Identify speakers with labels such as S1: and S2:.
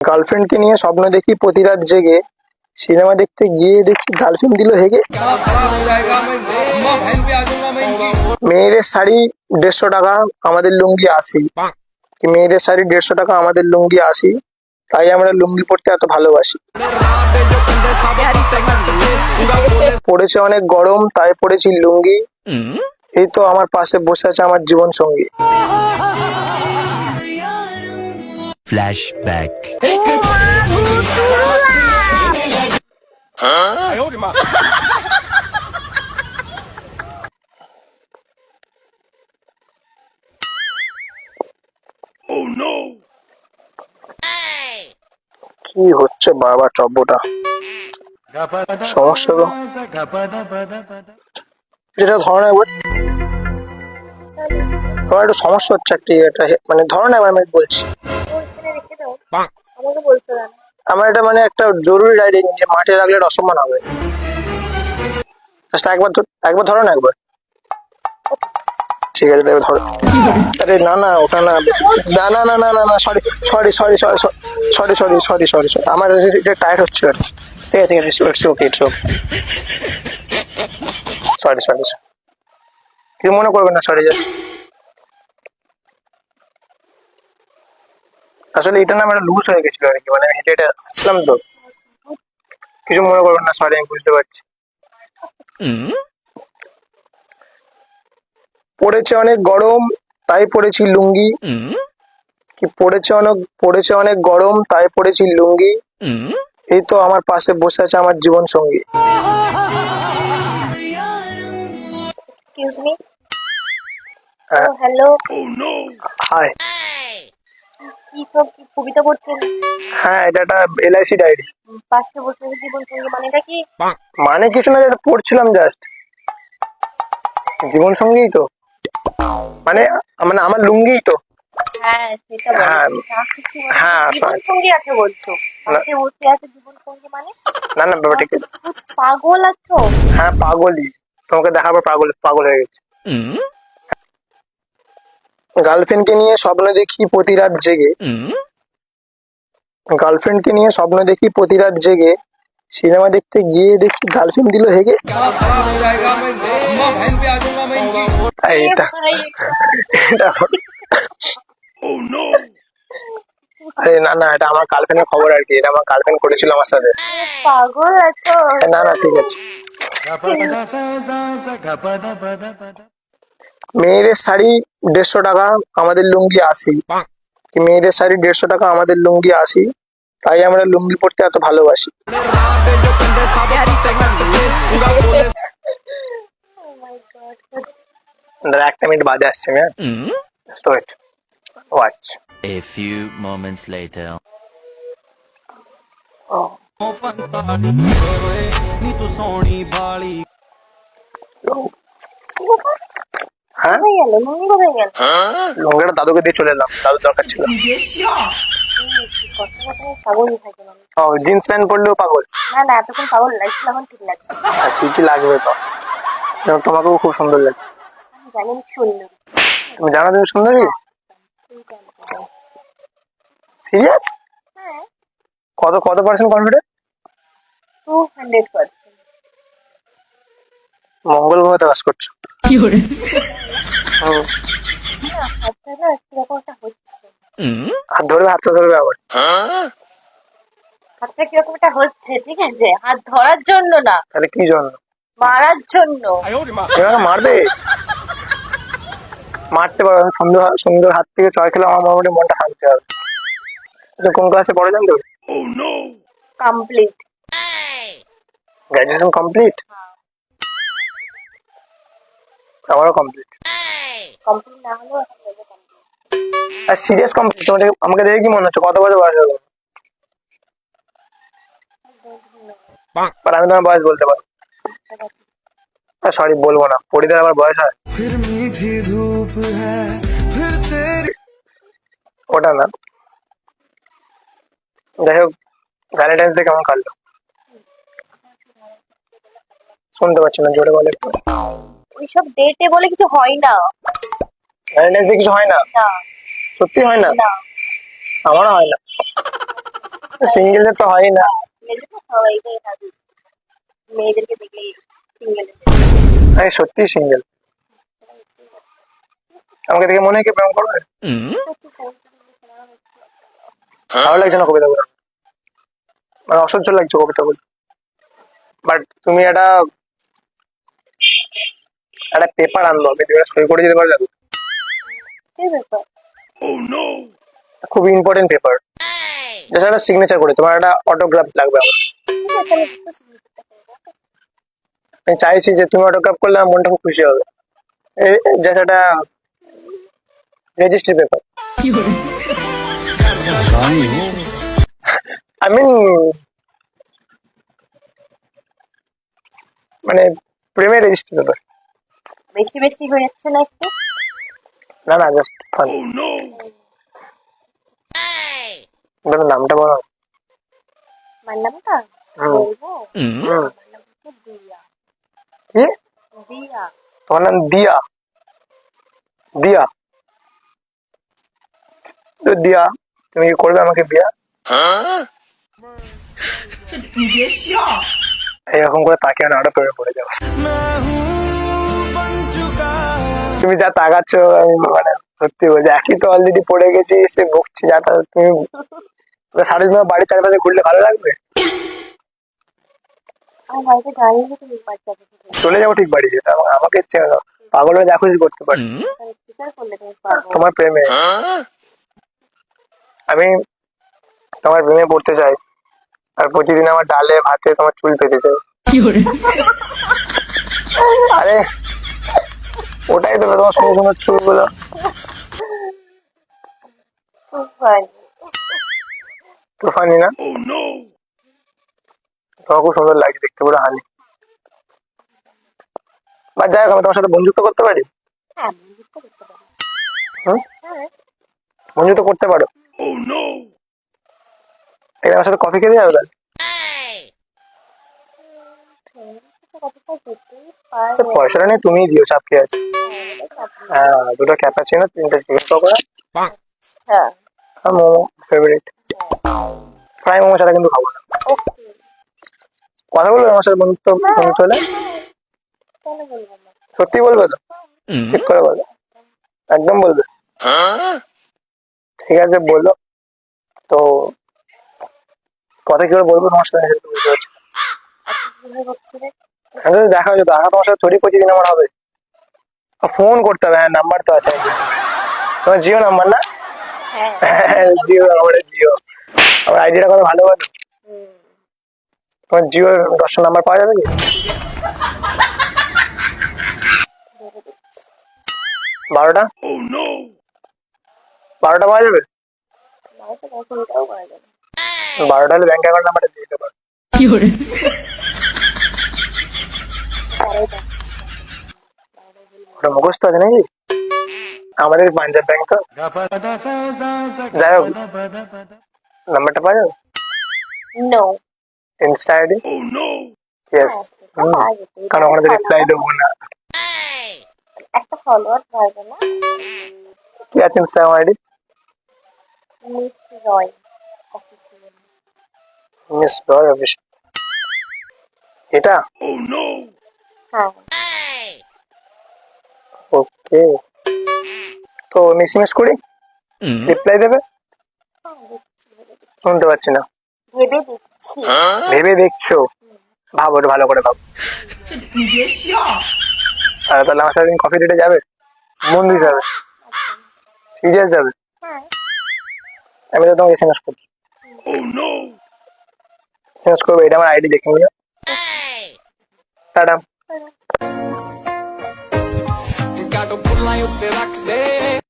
S1: গার্লফ্রেন্ডকে নিয়ে স্বপ্ন দেখি প্রতি রাত জেগে সিনেমা দেখতে গিয়ে দেখি গার্লফ্রেন্ড দিল হেগে। মেয়েদের শাড়ি দেড়শো টাকা আমাদের লুঙ্গি আসি মেয়েদের শাড়ি দেড়শো টাকা আমাদের লুঙ্গি আসি তাই আমরা লুঙ্গি পরতে এত ভালোবাসি। পড়েছে অনেক গরম তাই পড়েছি লুঙ্গি। এই তো আমার পাশে বসে আছে আমার জীবন সঙ্গী
S2: Flashback.
S1: কি হচ্ছে বাবা চব্বটা সমস্যা তো। যেটা ধরো তোমার একটু সমস্যা হচ্ছে একটা মানে ধরো না একবার আমি বলছি। আমার এটা মানে একটা জরুরি যে মাঠে রাখলে অসম্মান হবে। একবার একবার ধরো না একবার। ঠিক আছে তবে ধরো। আরে না না, ওটা না। না না না না না না sorry sorry sorry sorry sorry sorry sorry sorry sorry আমার এটা টায়ার্ড হচ্ছে আর কি। ঠিক আছে ঠিক আছে it's okay it's okay sorry sorry কি মনে করবেন না সরি আসলে এটা না আমার লুজ হয়ে গেছিল আর কি মানে আমি হেঁটে হেঁটে আসছিলাম তো। কিছু মনে করবেন না সরি আমি বুঝতে পারছি। পড়েছে অনেক গরম তাই পড়েছি লুঙ্গি। কি পড়েছে অনেক পড়েছে অনেক গরম তাই পড়েছি লুঙ্গি। এই তো আমার পাশে বসে আছে আমার জীবন সঙ্গী। হ্যাঁ।
S3: হ্যালো
S1: হাই
S3: কি সব কি কবিতা পড়ছেন?
S1: হ্যাঁ এটা একটা এলআইসি ডায়েরি
S3: পাশে বসে জীবন সঙ্গী মানেটা কি?
S1: মানে কিছু না যেটা পড়ছিলাম জাস্ট জীবন সঙ্গীই তো। মানে মানে আমার লুঙ্গিই তো।
S3: হ্যাঁ সেটা
S1: হ্যাঁ। হ্যাঁ,
S3: জীবন সঙ্গী আছে বলছো। পাশে বসে আছে জীবন সঙ্গী মানে?
S1: না না ব্যাপারটা কি?
S3: পাগল আছো?
S1: হ্যাঁ পাগলই। তোমাকে দেখার পাগল পাগল হয়ে গেছে। গার্লফ্রেন্ডকে নিয়ে স্বপ্ন দেখি প্রতি রাত জেগে গার্লফ্রেন্ডকে নিয়ে স্বপ্ন দেখি প্রতি রাত জেগে সিনেমা দেখতে গিয়ে দেখি গার্লফ্রেন্ড দিল হেগে আরে না না এটা আমার গার্লফ্রেন্ডের খবর আর কি এটা আমার করেছিল আমার সাথে না না ঠিক আছে মেয়েদের শাড়ি দেড়শো টাকা আমাদের লুঙ্গি আশি। মেয়েদের শাড়ি দেড়শো টাকা আমাদের লুঙ্গি আশি। তাই আমরা লুঙ্গি পরতে এত ভালোবাসি। দাদা একটা মিনিট বাদে আসছে আমি wait watch
S2: A few moments later.
S1: হ্যাঁ
S3: কোথায় গেল মম্মি গেল
S1: লুঙ্গিটা দাদুকে দিয়ে চলে এলাম দাদু দরকার ছিল।
S3: কথা কথা পাগলই থাকে মানুষ।
S1: ও জিন্স প্যান্ট পরলেও পাগল?
S3: না না এতক্ষণ পাগল লাগছিল এখন ঠিক লাগছে
S1: ঠিকই লাগবে তো। এবং তোমাকেও খুব সুন্দর লাগে।
S3: আমি জানি আমি সুন্দর।
S1: তুমি জানো তুমি সুন্দরী? সিরিয়াস
S3: হ্যাঁ
S1: কত কত percent confident
S3: to hundred percent
S1: মঙ্গল গ্রহতে বাস করছ। হুম।
S3: হাতটা না কীরকম একটা হচ্ছে
S1: হাত ধরবে হাতটা ধরবে আবার।
S3: হাতটা কীরকম একটা হচ্ছে ঠিক আছে? হাত ধরার জন্য না
S1: তাহলে কি জন্য?
S3: মারার জন্য।
S1: মারবে? মারতে পারো সুন্দর সুন্দর হাত থেকে চয় খেলে আমার মোটামুটি মনটা শান্তি হবে। তুমি কোন ক্লাসে পড়ে জানতো?
S3: কমপ্লিট
S1: গ্রাজুয়েশন কমপ্লিট আমারও কমপ্লিট আর সিরিয়াস কমপ্লিট তোমাকে আমাকে দেখে কি মনে হচ্ছে? কত বছর বয়স হলো বাট আমি তোমার বয়স বলতে পারি সরি বলব না। পড়ি পরিদের আমার বয়স হয়? ওটা না। যাই হোক ভ্যালেন্টাইন্স ডে কেমন কাটলো শুনতে পাচ্ছি না জোরে বলে একটু।
S3: ওইসব ডেটে বলে কিছু হয় না।
S1: ডে কিছু হয় না?
S3: না।
S1: সত্যি হয় না?
S3: না।
S1: আমারও হয় না। সিঙ্গেলদের তো হয় না।
S3: মেয়েদের তো সবাইকেই থাকে মেয়েদেরকে দেখলে সিঙ্গেল
S1: আমি সত্যি সিঙ্গেল আমাকে দেখে মনে হয় কি প্রেম করবে? ভালো লাগছে না কবিতা বলে মানে অসহ্য লাগছে কবিতা বলে বাট তুমি একটা একটা পেপার আনলো আমি তুমি সই করে দিতে পারলে
S3: কি ব্যাপার?
S1: খুব ইম্পর্টেন্ট পেপার জাস্ট একটা সিগনেচার করে তোমার একটা অটোগ্রাফ লাগবে আমার।
S3: আমি
S1: চাইছি যে তুমি অটোগ্রাফ করলে আমার মনটা খুব খুশি হবে। জাস্ট একটা রেজিস্ট্রি পেপার আই মিন মানে প্রেমের রেজিস্ট্রি পেপার
S3: বেশি বেশি হয়ে যাচ্ছে না একটু
S1: না না জাস্ট ফান oh, বলো
S3: নামটা
S1: বলো।
S3: আমার নামটা
S1: তোমার নাম দিয়া। দিয়া। তো দিয়া তুমি কি আমাকে এরকম করে তাকে না ওটা পড়ে যাব। তুমি যা তাকাচ্ছ আমি মানে সত্যি বলছি একই তো অলরেডি পড়ে গেছি সে বকছি যাটা তুমি সারাদিন তোমার বাড়ির চারপাশে ঘুরলে ভালো লাগবে? চলে যাব ঠিক বাড়ি আমার- আমাকে চেনো না। পাগল হয়ে যা খুশি করতে পারি। তোমার প্রেমে। আমি তোমার প্রেমে পড়তে চাই। আর প্রতিদিন আমার ডালে ভাতে তোমার চুল পেতে চাই। আরে ওটাই তো তোমার সুন্দর সুন্দর চুলগুলো তো ফানি না? তোমার খুব সুন্দর লাগে দেখতে পুরো হানি। বা যাই হোক আমি তোমার সাথে বন্ধুত্ব করতে পারি?
S3: হ্যাঁ বন্ধুত্ব করতে পারো।
S1: হুম?
S3: হ্যাঁ
S1: বন্ধুত্ব করতে পারো? এখানে আমার সাথে কফি খেতে যাবে তাহলে?
S3: পারব
S1: পয়সাটা নেই তুমিই দিও চাপ কি আছে। হ্যাঁ দুটো ক্যাপাচিনো তিনটে চিকেন পকোড়া
S3: হ্যাঁ।
S1: আর মোমো ফেভারিট ফ্রাই মোমো ছাড়া কিন্তু খাব না। কথা বলবে আমার সাথে বন্ধুত্ব বন্ধুত্ব হলে? সত্যি বলবে তো? ঠিক করে বলবে একদম বলবে। ঠিক আছে বলল তো কথা কি করে বলব তোমার সাথে? দেখা হচ্ছে দেখা তোমার সাথে থোড়ি প্রতিদিন আমার হবে। ফোন করতে হবে হ্যাঁ নাম্বার তো আছে তোমার জিও নাম্বার না?
S3: হ্যাঁ।
S1: জিও আমার জিও। আমার আইডিটা কত ভালো বলো? তোমার জিও দশটা নাম্বার পাওয়া যাবে কি? বারোটা? বারোটা পাওয়া যাবে? বারোটা হলে ব্যাংক অ্যাকাউন্ট নাম্বারটা দিয়ে দিতে পারো
S3: বারোটা
S1: ওটা মুখস্থ আছে নাকি আমাদের পাঞ্জাব ব্যাংক তো। যাই হোক নাম্বারটা পাওয়া যাবে?
S3: নো
S1: ইনস্টা আইডি ইয়েস কারণ ওখানে তো রিপ্লাই দেবো না।
S3: একটা ফলোয়ার পারবে না?
S1: কি আছে Instagram ID
S3: miss Roy official
S1: miss Roy office এটা?
S3: হ্যাঁ।
S1: ওকে তো এসএমএস করি? রিপ্লাই দেবে। শুনতে পাচ্ছি না।
S3: ভেবে দিচ্ছি
S1: ভেবে দেখছ? ভাবো ভালো করে ভাবো। আর তাহলে আমার সাথে কফি ডেটে যাবে? মন দিয়ে যাবে? সিরিয়াস যাবে?
S3: হ্যাঁ।
S1: আমি তো তোমাকে এসএমএস করছি। এসএমএস করব এটা আমার আইডি দেখে নিও। টাটা।
S4: ਗਾਡੋ ਫੁੱਲਾਂ ਉੱਤੇ ਰੱਖ ਦੇ